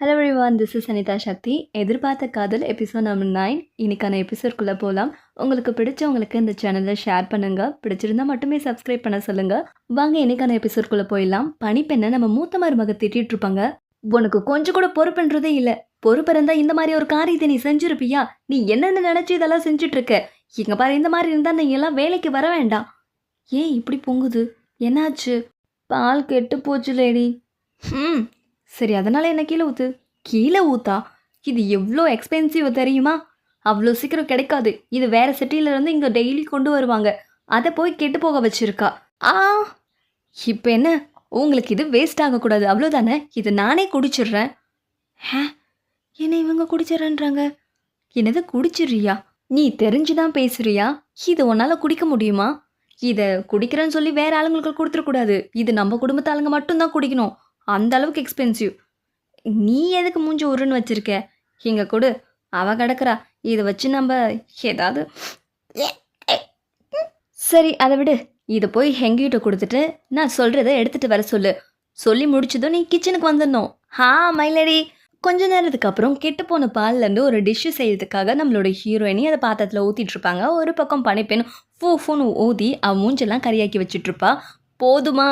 Hello everyone this is Anitha Sakthi எதிர்பார்த்த காதல் episode number nine இன்னைக்கான எபிசோட்குள்ளே போகலாம் உங்களுக்கு பிடிச்சவங்களுக்கு இந்த சேனலை ஷேர் பண்ணுங்கள் பிடிச்சிருந்தா மட்டுமே சப்ஸ்கிரைப் பண்ண சொல்லுங்கள் வாங்க இன்னைக்கான எபிசோட்குள்ளே போயிடலாம். பனிப்பெண்ணை நம்ம மூத்த மருமக திட்டிட்டு இருப்பாங்க. உனக்கு கொஞ்சம் கூட பொறுப்புன்றதே இல்லை. பொறுப்பு இருந்தால் இந்த மாதிரி ஒரு காரியத்தை நீ செஞ்சுருப்பியா? நீ என்னென்ன நினச்சி இதெல்லாம் செஞ்சுட்டு இருக்க பாரு இந்த மாதிரி இருந்தால் நீ எல்லாம் வேலைக்கு வர வேண்டாம். ஏன் இப்படி பொங்குது? என்னாச்சு? பால் கெட்டு போச்சு லேடி ம் சரி அதனால் என்ன கீழே ஊற்று கீழே ஊத்தா? இது எவ்வளோ எக்ஸ்பென்சிவ் தெரியுமா? அவ்வளோ சீக்கிரம் கிடைக்காது. இது வேறு சிட்டியிலேருந்து இருந்து இங்கே டெய்லி கொண்டு வருவாங்க. அதை போய் கெட்டு போக வச்சுருக்கா. ஆ இப்போ என்ன? உங்களுக்கு இது வேஸ்ட் ஆகக்கூடாது அவ்வளோதானே இது நானே குடிச்சிடுறேன். ஹே என்ன இவங்க குடிச்சிடறேன்றாங்க? என்னது குடிச்சிடுறியா? நீ தெரிஞ்சு தான் பேசுறியா? இது உன்னால் குடிக்க முடியுமா? இதை குடிக்கிறேன்னு சொல்லி வேற ஆளுங்களுக்கு கொடுத்துடக்கூடாது இது நம்ம குடும்பத்து ஆளுங்க மட்டும்தான் குடிக்கணும். அந்த அளவுக்கு எக்ஸ்பென்சிவ் நீ எதுக்கு மூஞ்சி உருன்னு வச்சிருக்க? இங்கே கொடு. அவ கிடக்குறா. இதை வச்சு நம்ம ஏதாவது சரி அதை விடு. இதை போய் ஹெங்கிட்ட கொடுத்துட்டு நான் சொல்கிறத எடுத்துகிட்டு வர சொல்லு. சொல்லி முடிச்சதும் நீ கிச்சனுக்கு வந்துடணும். ஹா மயிலடி கொஞ்ச நேரத்துக்கு அப்புறம் கெட்டு போன பால்லேருந்து ஒரு டிஷ்ஷு செய்யறதுக்காக நம்மளோட ஹீரோயினி அதை பாத்திரத்தில் ஊற்றிட்டுருப்பாங்க ஒரு பக்கம் பனிப்பெண் ஃபூ ஃபூன்னு ஊதி அவன் மூஞ்செல்லாம் கறியாக்கி வச்சுட்ருப்பா போதுமா?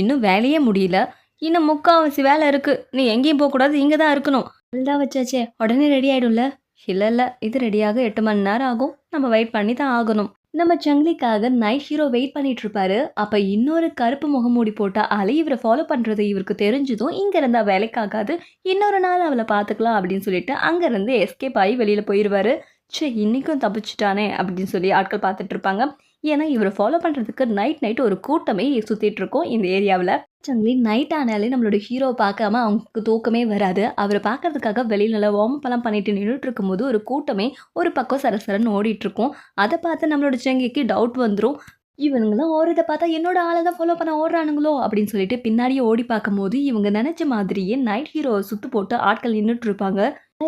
இன்னும் வேலையே முடியல. இன்னும் முக்கால்வாசி வேலை இருக்கு. நீ எங்கேயும் போகக்கூடாது இங்கே தான் இருக்கணும். தான் வச்சாச்சே உடனே ரெடி ஆயிடும்ல? இல்லை இல்லை இது ரெடியாக எட்டு மணி நேரம் ஆகும். நம்ம வெயிட் பண்ணி தான் ஆகணும். நம்ம சங்கிலிக்காக நைட் ஹீரோ வெயிட் பண்ணிட்டு இருப்பாரு. அப்ப இன்னொரு கருப்பு முகமூடி போட்ட அலை இவரை ஃபாலோ பண்றது இவருக்கு தெரிஞ்சதும் இங்க இருந்தா வேலைக்காகாது. இன்னொரு நாள் அவளை பார்த்துக்கலாம் அப்படின்னு சொல்லிட்டு அங்க இருந்து எஸ்கேப் ஆகி வெளியில போயிடுவாரு ச்சே இன்னைக்கும் தப்பிச்சிட்டானே அப்படின்னு சொல்லி ஆட்கள் பார்த்துட்டு இருப்பாங்க. ஏன்னா இவரை ஃபாலோ பண்ணுறதுக்கு நைட் நைட் ஒரு கூட்டமே சுற்றிட்டு இருக்கோம் இந்த ஏரியாவில் சங்கிலி நைட் ஆனாலே நம்மளோட ஹீரோவை பார்க்காம அவங்களுக்கு தூக்கமே வராது. அவரை பார்க்கறதுக்காக வெளியில் நல்லா வார்ம் எல்லாம் பண்ணிட்டு நின்றுட்டு இருக்கும்போது ஒரு கூட்டமே ஒரு பக்கம் சரசரன்னு ஓடிட்டு இருக்கும் அதை பார்த்து நம்மளோட சங்கிக்கு டவுட் வந்துடும் இவனுங்களாம் ஓடுறதை பார்த்தா என்னோட ஆளை தான் ஃபாலோ பண்ண ஓடுறானுங்களோ? அப்படின்னு சொல்லிட்டு பின்னாடியே ஓடி பார்க்கும்போது இவங்க நினச்ச மாதிரியே நைட் ஹீரோவை சுற்று போட்டு ஆட்கள் நின்றுட்டு இருப்பாங்க.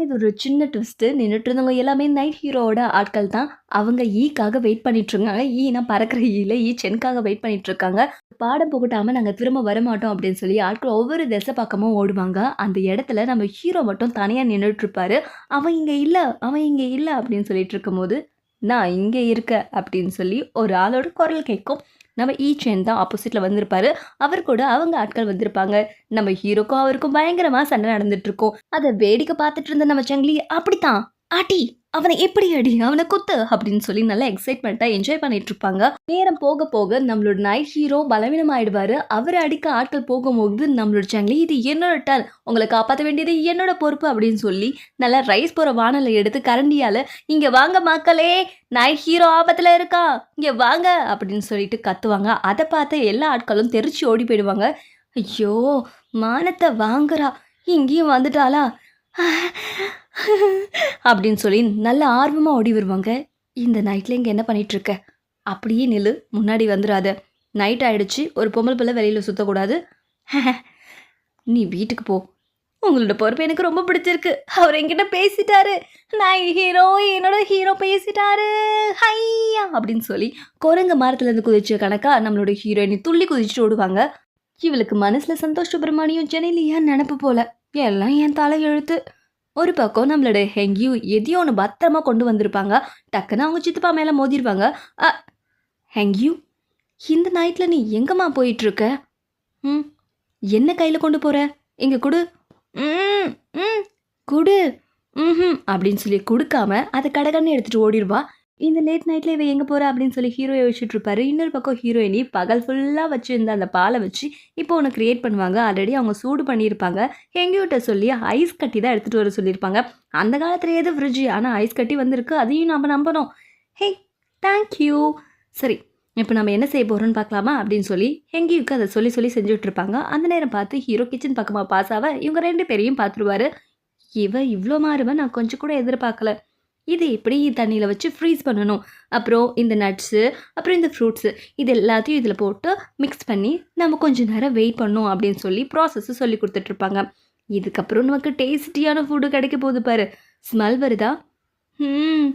இது ஒரு சின்ன ட்விஸ்ட்டு நின்றுட்டு இருந்தவங்க எல்லாமே நைட் ஹீரோவோட ஆட்கள் தான். அவங்க ஈக்காக வெயிட் பண்ணிட்டு இருக்காங்க. ஈனா பறக்கிற ஈல ஈ சென்காக வெயிட் பண்ணிட்டு இருக்காங்க. பாடம் புகட்டாமல் நாங்கள் திரும்ப வரமாட்டோம் அப்படின்னு சொல்லி ஆட்கள் ஒவ்வொரு திசை பக்கமும் ஓடுவாங்க. அந்த இடத்துல நம்ம ஹீரோ மட்டும் தனியாக நின்றுட்டுருப்பாரு அவன் இங்கே இல்லை அவன் இங்கே இல்லை அப்படின்னு சொல்லிட்டு இருக்கும்போது நான் இங்கே இருக்க அப்படின்னு சொல்லி ஒரு ஆளோட குரல் கேட்கும். நம்ம ஈச்சேன் தான் ஆப்போசிட்டில் வந்திருப்பாரு. அவர் கூட அவங்க ஆட்கள் வந்திருப்பாங்க. நம்ம ஹீரோக்கும் அவருக்கும் பயங்கரமாக சண்டை நடந்துட்டு இருக்கோம். அதை வேடிக்கை பார்த்துட்டு இருந்த நம்ம சங்கிலி அப்படித்தான். ஆட்டி அவனை எப்படி அடி அவனை குத்து அப்படின்னு சொல்லி நல்லா எக்ஸைட்மெண்ட்டாக என்ஜாய் பண்ணிட்டு இருப்பாங்க நேரம் போக போக நம்மளோட நைட் ஹீரோ பலவீனம் ஆயிடுவாரு அவரை அடிக்க ஆட்கள் போகும்போது நம்மளோட சங்கிலி இது என்னோட டர்ன் உங்களை காப்பாற்ற வேண்டியது என்னோட பொறுப்பு அப்படின்னு சொல்லி நல்லா ரைஸ் போகிற வானலை எடுத்து கரண்டியால் இங்கே வாங்க மக்களே நைட் ஹீரோ ஆபத்தில் இருக்கா இங்கே வாங்க அப்படின்னு சொல்லிட்டு கத்துவாங்க. அதை பார்த்து எல்லா ஆட்களும் தெரிச்சு ஓடி போயிடுவாங்க. ஐயோ மானத்தை வாங்குறா இங்கேயும் வந்துட்டாளா அப்படின்னு சொல்லி நல்ல ஆர்வமாக ஓடி வருவாங்க. இந்த நைட்டில் இங்கே என்ன பண்ணிகிட்ருக்க அப்படியே நில்லு முன்னாடி வந்துடாத நைட் ஆகிடுச்சு ஒரு பொம்பளை பிள்ளை வெளியில் சுற்றக்கூடாது நீ வீட்டுக்கு போ. உங்களோட பொறுப்பு எனக்கு ரொம்ப பிடிச்சிருக்கு. அவர் என்கிட்ட பேசிட்டாரு. நான் ஹீரோ என்னோட ஹீரோ பேசிட்டாரு. ஹையா! அப்படின்னு சொல்லி குரங்கு மரத்துலேருந்து குதிச்ச கணக்கா நம்மளோட ஹீரோயினி துள்ளி குதிச்சுட்டு ஓடுவாங்க. இவளுக்கு மனசில் சந்தோஷ் சுப்பிரமணியம் ஜெனிலியா நினப்பு போல. எல்லாம் என் தலை எழுத்து. ஒரு பக்கம் நம்மளோட ஹெங்கியூ எதையோ ஒன்று பத்திரமா கொண்டு வந்திருப்பாங்க. டக்குன்னு அவங்க சித்தப்பா மேலே மோதிருவாங்க. அ ஹெங்கியூ இந்த நைட்டில் நீ எங்கம்மா போயிட்டுருக்க? ம் என்ன கையில் கொண்டு போகிற இங்கே கொடு. ம் ம் கொடு. ம் அப்படின்னு சொல்லி கொடுக்காம அதை கடகன்னு எடுத்துகிட்டு ஓடிடுவா. இந்த லேட் நைட்டில் இவ எங்கே போகிறா அப்படின்னு சொல்லி ஹீரோ யோசிச்சுட்டு இருப்பாரு. இன்னொரு பக்கம் ஹீரோயினி பகல் ஃபுல்லாக வச்சுருந்த அந்த பாலை வச்சு இப்போ ஒன்று க்ரியேட் பண்ணுவாங்க. ஆல்ரெடி அவங்க சூடு பண்ணியிருப்பாங்க. எங்கேயோட்ட சொல்லி ஐஸ் கட்டி தான் எடுத்துகிட்டு வர சொல்லியிருப்பாங்க. அந்த காலத்துல ஏதோ ஃப்ரிட்ஜு ஆனால் ஐஸ் கட்டி வந்திருக்கு. அதையும் நம்ம நம்பணும். ஹே தேங்க்யூ சரி இப்போ நம்ம என்ன செய்ய போகிறோம்னு பார்க்கலாமா? அப்படின்னு சொல்லி ஹெங்கியுக்கு அதை சொல்லி சொல்லி செஞ்சு விட்ருப்பாங்க அந்த நேரம் பார்த்து ஹீரோ கிச்சன் பக்கமாக பாஸ் ஆக இவங்க ரெண்டு பேரையும் பார்த்துருவாரு. இவ இவ்வளோ மாறுவன் நான் கொஞ்சம் கூட எதிர்பார்க்கல. இது எப்படி தண்ணியில் வச்சு ஃப்ரீஸ் பண்ணணும். அப்புறம் இந்த நட்ஸு அப்புறம் இந்த ஃப்ரூட்ஸு இது எல்லாத்தையும் இதில் போட்டு மிக்ஸ் பண்ணி நம்ம கொஞ்சம் நேரம் வெயிட் பண்ணணும் அப்படின்னு சொல்லி ப்ராசஸ்ஸு சொல்லி கொடுத்துட்ருப்பாங்க இதுக்கப்புறம் நமக்கு டேஸ்டியான ஃபுட்டு கிடைக்க போகுது பாரு. ஸ்மெல் வருதா? ம்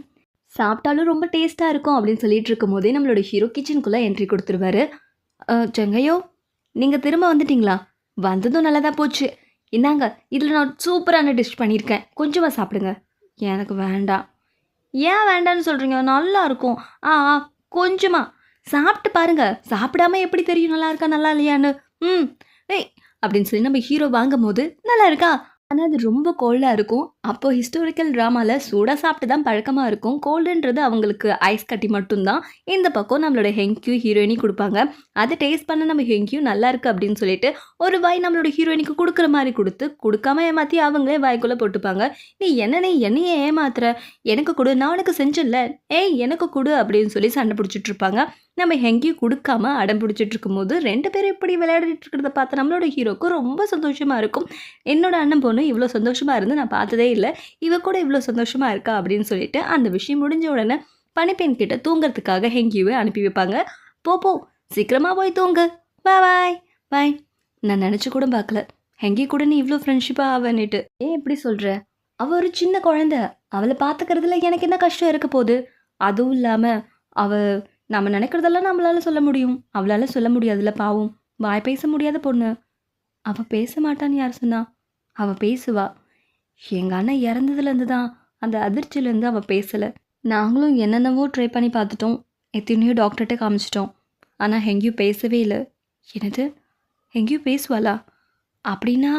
சாப்பிட்டாலும் ரொம்ப டேஸ்ட்டாக இருக்கும் அப்படின்னு சொல்லிட்டு இருக்கும் போதே நம்மளோட ஹீரோ கிச்சனுக்குள்ளே என்ட்ரி கொடுத்துருவாரு. "அஹ், செங்கையோ நீங்கள் திரும்ப வந்துட்டிங்களா? வந்ததும் நல்லதாக போச்சு. இந்தாங்க இதில் நான் சூப்பரான டிஷ் பண்ணியிருக்கேன். கொஞ்சமாக சாப்பிடுங்க. எனக்கு வேண்டாம். ஏன் வேண்டான்னு சொல்கிறீங்க நல்லா இருக்கும் ஆ ஆ கொஞ்சமாக சாப்பிட்டு பாருங்க. சாப்பிடாம எப்படி தெரியும்? நல்லா இருக்கா? நல்லா இல்லையான்னு. ம் ஏய் அப்படின்னு சொல்லி நம்ம ஹீரோ வாங்கும் போது நல்லா இருக்கா? ஆனால் அது ரொம்ப கோல்டாக இருக்கும். அப்போது ஹிஸ்டாரிக்கல் ட்ராமாவில் சூடாக சாப்பிட்டு தான் பழக்கமாக இருக்கும். கோல்டுன்றது அவங்களுக்கு ஐஸ் கட்டி மட்டும்தான். இந்த பக்கம் நம்மளோட ஹெங்க்யூ ஹீரோயினி கொடுப்பாங்க. அதை டேஸ்ட் பண்ண நம்ம ஹெங்க்யூ நல்லா இருக்கு அப்படின்னு சொல்லிட்டு ஒரு வாய் நம்மளோட ஹீரோயினிக்கு கொடுக்குற மாதிரி கொடுத்து கொடுக்காம ஏமாற்றி அவங்களே வாய்க்குள்ளே போட்டுப்பாங்க. நீ என்னனே என்னையே ஏமாத்துற? எனக்கு கொடு நான் உனக்கு செஞ்சல ஏய் எனக்கு கொடு அப்படின்னு சொல்லி சண்டை பிடிச்சிட்டு இருப்பாங்க. நம்ம எங்கேயும் கொடுக்காம அடம் பிடிச்சிட்டு இருக்கும்போது ரெண்டு பேரும் இப்படி விளையாடிட்டு இருக்கிறத பார்த்து நம்மளோட ஹீரோக்கு ரொம்ப சந்தோஷமா இருக்கும். என்னோட அண்ணன் பொண்ணு இவ்வளோ சந்தோஷமா இருந்து நான் பார்த்ததே இல்லை. இவ கூட இவ்வளோ சந்தோஷமா இருக்கா அப்படின்னு சொல்லிட்டு அந்த விஷயம் முடிஞ்ச உடனே பனிப்பெண் கிட்ட தூங்குறதுக்காக ஹெங்கியூவை அனுப்பி வைப்பாங்க. போ போ சீக்கிரமா போய் தூங்கு. பாய் பாய் பாய். நான் நினச்சி கூட பார்க்கல. ஹெங்கி கூட நீ இவ்வளோ ஃப்ரெண்ட்ஷிப்பாக ஆவன்னுட்டு. ஏன் இப்படி சொல்கிற அவள் ஒரு சின்ன குழந்த. அவளை பார்த்துக்கிறதுல எனக்கு என்ன கஷ்டம் இருக்க போகுது? அதுவும் இல்லாமல் அவள் நம்ம நினைக்கிறதெல்லாம் நம்மளால சொல்ல முடியும். அவளால சொல்ல முடியாதுல்ல பாவம். வாய் பேச முடியாத பொண்ணு. அவள் பேச மாட்டான்னு யார் சொன்னா? அவள் பேசுவா. எங்கள் அண்ணன் இறந்ததுலேருந்து தான் அந்த அதிர்ச்சியிலேருந்து அவள் பேசலை. நாங்களும் என்னென்னவோ ட்ரை பண்ணி பார்த்துட்டோம். எத்தனையோ டாக்டர்கிட்ட காமிச்சிட்டோம். ஆனால் எங்கேயும் பேசவே இல்லை. என்னது? எங்கேயும் பேசுவாளா? அப்படின்னா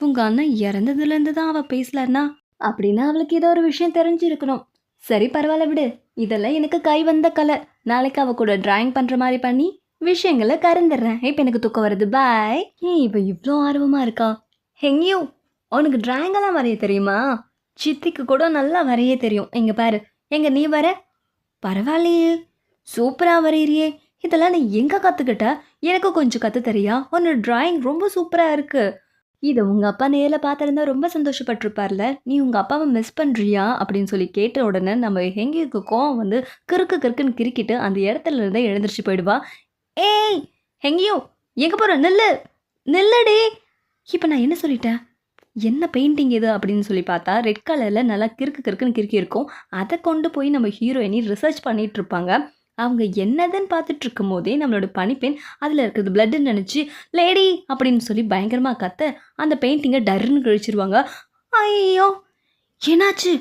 உங்கள் அண்ணன் இறந்ததுலேருந்து தான் அவள் பேசலன்னா? அப்படின்னா அவளுக்கு ஏதோ ஒரு விஷயம் தெரிஞ்சிருக்கணும். சரி பரவாயில்ல விடு. இதெல்லாம் எனக்கு கை வந்த கலை நாளைக்கு அவ கூட டிராயிங் பண்ணுற மாதிரி பண்ணி விஷயங்களை கறந்துடுறேன் இப்போ எனக்கு தூக்கம் வருது. பாய் ஏன் இப்போ இவ்வளோ ஆர்வமாக இருக்கா. எங்கேயோ? உனக்கு ட்ராயிங்கெல்லாம் வரைய தெரியுமா? சித்திக்கு கூட நல்லா வரைய தெரியும். எங்கே பாரு. எங்கே நீ வர? பரவாயில்லையே. சூப்பராக வரையிறியே. இதெல்லாம் நீ எங்கே கற்றுக்கிட்ட எனக்கு கொஞ்சம் கற்று தெரியா? உன்னோட டிராயிங் ரொம்ப சூப்பராக இருக்குது இதை உங்கள் அப்பா நேரில் பார்த்திருந்தா ரொம்ப சந்தோஷப்பட்டிருப்பார்ல. நீ உங்கள் அப்பாவை மிஸ் பண்ணுறியா அப்படின்னு சொல்லி கேட்ட உடனே நம்ம எங்கேயுக்கு கோவம் வந்து கிறுக்கு கிறுக்குன்னு கிறுக்கிட்டு அந்த இடத்துல இருந்தே எழுந்திரிச்சு போயிடுவா. ஏய் எங்கேயோ எங்கே போகிறோம் நெல்லு நெல்லடி. இப்போ நான் என்ன சொல்லிட்டேன்? என்ன பெயிண்டிங் இது? அப்படின்னு சொல்லி பார்த்தா ரெட் கலரில் நல்லா கிறுக்கு கிறுக்குன்னு கிறுக்கி இருக்கும். அதை கொண்டு போய் நம்ம ஹீரோயினி ரிசர்ச் பண்ணிகிட்ருப்பாங்க அவங்க என்னதுன்னு பார்த்துட்டு இருக்கும் போதே நம்மளோட பனிப்பெண் அதில் இருக்கிறது பிளட்டுன்னு நினச்சி லேடி அப்படின்னு சொல்லி பயங்கரமாக கத்த அந்த பெயிண்டிங்கை டர்ன்னு கழிச்சிருவாங்க. ஐயோ என்னாச்சு?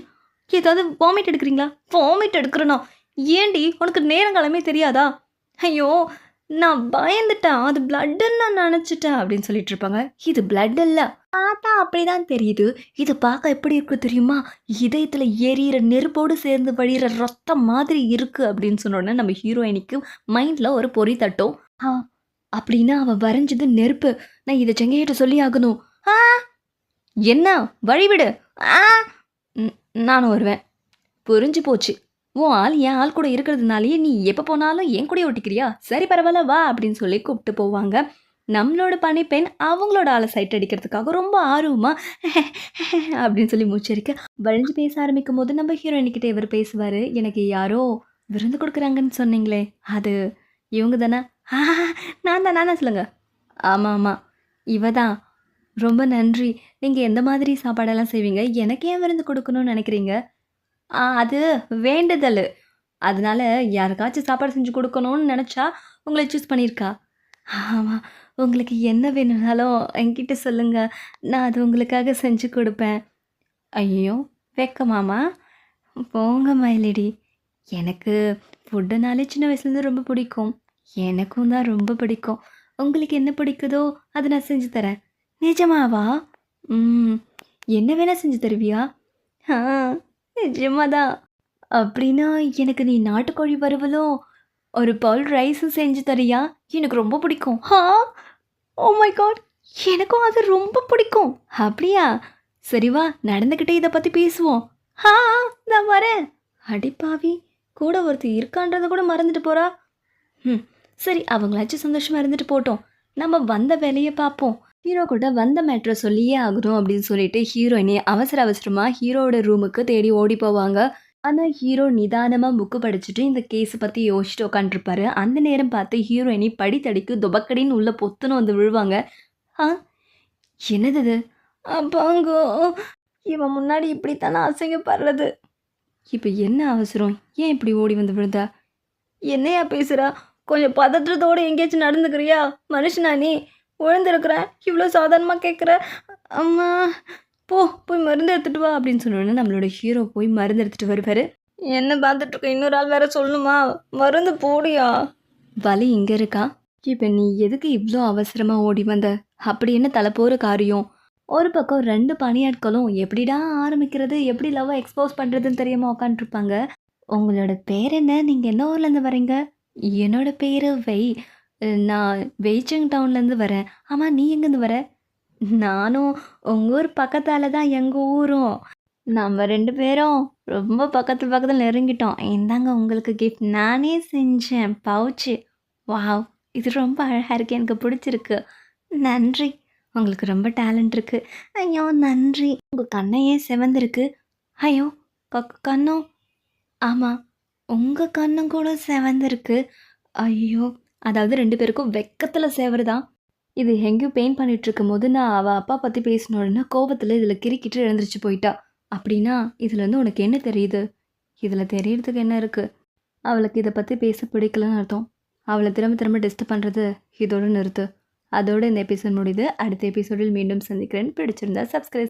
ஏதாவது வாமிட் எடுக்கிறீங்களா? வாமிட் எடுக்கிறனோ? ஏண்டி? உனக்கு நேரங்காலமே தெரியாதா? ஐயோ! நான் பயந்துட்டேன். அது பிளட்டுன்னு நான் நினச்சிட்டேன் அப்படின்னு சொல்லிட்டு இருப்பாங்க. இது பிளட் இல்லை பார்த்தா அப்படிதான் தெரியுது. இது பார்க்க எப்படி இருக்கு தெரியுமா? இதயத்தில் எரியிற நெருப்போடு சேர்ந்து வழியிற ரத்தம் மாதிரி இருக்கு அப்படின்னு சொன்னோடனே நம்ம ஹீரோயினிக்கு மைண்டில் ஒரு பொறி தட்டும். ஆ அப்படின்னா அவன் வரைஞ்சது நெருப்பு. நான் இதை செங்கையிட்ட சொல்லி ஆகணும். ஆ என்ன? வழிவிடு. ஆ நானும் வருவேன். புரிஞ்சு போச்சு. உன் ஆள் என் ஆள் கூட இருக்கிறதுனாலயே நீ எப்போ போனாலும் என் கூட ஒட்டிக்கிறியா? சரி பரவாயில்ல வா அப்படின்னு சொல்லி கூப்பிட்டு போவாங்க. நம்மளோட பனிப்பெண் அவங்களோட ஆளை சைட் அடிக்கிறதுக்காக ரொம்ப ஆர்வமாக அப்படின்னு சொல்லி மூச்சரிக்க வழிஞ்சு பேச ஆரம்பிக்கும் போது நம்ம ஹீரோயின்கிட்ட இவர் பேசுவார். எனக்கு யாரோ விருந்து கொடுக்குறாங்கன்னு சொன்னீங்களே அது இவங்க தானே? நான் தான் நான் தான் சொல்லுங்க. ஆமாம் ஆமாம் இவ தான். ரொம்ப நன்றி. நீங்கள் எந்த மாதிரி சாப்பாடெல்லாம் செய்வீங்க? எனக்கு ஏன் விருந்து கொடுக்கணும்னு நினைக்கிறீங்க? ஆ அது வேண்டுதல். அதனால யாருக்காச்சும் சாப்பாடு செஞ்சு கொடுக்கணும்னு நினச்சா உங்களை சூஸ் பண்ணியிருக்கா? ஆமாம் உங்களுக்கு என்ன வேணும்னாலும் என்கிட்ட சொல்லுங்கள் நான் அது உங்களுக்காக செஞ்சு கொடுப்பேன். ஐயோ வெக்கமாமா போங்க மயிலடி எனக்கு ஃபுட்டுனாலே சின்ன வயசுலேருந்து ரொம்ப பிடிக்கும். எனக்கும் தான் ரொம்ப பிடிக்கும். உங்களுக்கு என்ன பிடிக்குதோ அதை நான் செஞ்சு தரேன். நிஜமாவா? ம் என்ன வேணால் செஞ்சு தருவியா? ஆ நிஜமாதான். அப்படின்னா எனக்கு நீ நாட்டுக்கோழி வறுவலும் ஒரு பவுல் ரைஸும் செஞ்சு தரியா? எனக்கு ரொம்ப பிடிக்கும். ஹா? ஓ மை காட் எனக்கும் அது ரொம்ப பிடிக்கும். அப்படியா? சரி வா நடந்துக்கிட்டே இதை பற்றி பேசுவோம். ஹா நான் வரேன். அடிப்பாவி கூட ஒருத்தர் இருக்கான்றதை கூட மறந்துட்டு போகிறா ம் சரி அவங்களாச்சும் சந்தோஷமாக இருந்துட்டு போட்டோம் நம்ம வந்த வேலையை பார்ப்போம். ஹீரோ கூட வந்த மேட்ரை சொல்லியே ஆகணும் அப்படின்னு சொல்லிட்டு ஹீரோயினி அவசர அவசரமாக ஹீரோவோட ரூமுக்கு தேடி ஓடி போவாங்க. ஆனால் ஹீரோ நிதானமாக புக்கு படிச்சுட்டு இந்த கேஸை பற்றி யோசிச்சுட்டு உட்காந்துருப்பாரு அந்த நேரம் பார்த்து ஹீரோயினி படித்தடிக்கு துபக்கடின்னு உள்ள பொத்துன்னு வந்து விழுவாங்க. ஆ என்னது இது? அப்பாங்கோ இவன் முன்னாடி இப்படித்தானே அசிங்கப்படுறது? இப்போ என்ன அவசரம்? ஏன் இப்படி ஓடி வந்து விழுந்தா? என்னையா பேசுகிறா கொஞ்சம் பதற்றத்தோடு எங்கேயாச்சும் நடந்துக்கிறியா? மனுஷனா நீ? உழந்திருக்கிறேன். இவ்வளோ சாதாரணமாக கேட்குற அம்மா போ போய் மருந்து எடுத்துகிட்டு வா அப்படின்னு சொன்னோடனே நம்மளோட ஹீரோ போய் மருந்து எடுத்துகிட்டு வருவார். என்ன பார்த்துட்ருக்க இன்னொரு ஆள் வேறு சொல்லணுமா? மருந்து போடியா? வலி இங்கே இருக்கா? இப்போ நீ எதுக்கு இவ்வளோ அவசரமாக ஓடி வந்த? அப்படி என்ன தலை போகிற காரியம்? ஒரு பக்கம் ரெண்டு பணியாட்களும் எப்படிடா ஆரம்பிக்கிறது? எப்படி லவ்வை எக்ஸ்போஸ் பண்ணுறதுன்னு தெரியாமல் உட்காந்துருப்பாங்க உங்களோட பேர் என்ன? நீங்கள் என்ன ஊர்லேருந்து வரீங்க? என்னோட பேர் வை. நான் வெய்ச்சங் டவுன்லேருந்து வரேன். ஆமாம் நீ எங்கேருந்து வர? நானும் உங்கள் ஊர் பக்கத்தால் தான் எங்கள் ஊரும். நம்ம ரெண்டு பேரும் ரொம்ப பக்கத்து பக்கத்தில் நெருங்கிட்டோம். இந்தாங்க உங்களுக்கு கிஃப்ட் நானே செஞ்சேன் பவுச்சு. வாவ் இது ரொம்ப அழகாக இருக்குது எனக்கு பிடிச்சிருக்கு. நன்றி. உங்களுக்கு ரொம்ப டேலண்ட் இருக்குது ஐயோ நன்றி. உங்கள் கண்ணையே செவந்திருக்கு? ஐயோ க கண்ணும் ஆமாம் உங்கள் கண்ணும் கூட செவந்திருக்கு. ஐயோ அதாவது ரெண்டு பேருக்கும் வெக்கத்தில் சேவருதான் இது எங்கேயும் பெயிண்ட் பண்ணிட்டு இருக்கும்போது நான் அவள் அப்பா பற்றி பேசினோடனே கோபத்தில் இதில் கிறுக்கிட்டு எழுந்திரிச்சு போயிட்டா. அப்படின்னா இதுலேருந்து உனக்கு என்ன தெரியுது? இதில் தெரியறதுக்கு என்ன இருக்குது அவளுக்கு இதை பற்றி பேச பிடிக்கலன்னு அர்த்தம். அவளை திரும்ப திரும்ப டிஸ்டர்ப் பண்ணுறது இதோட நிறுத்து. அதோட இந்த எபிசோட் முடியுது. அடுத்த எபிசோடில் மீண்டும் சந்திக்கிறேன். பிடிச்சிருந்தா சப்ஸ்கிரைப்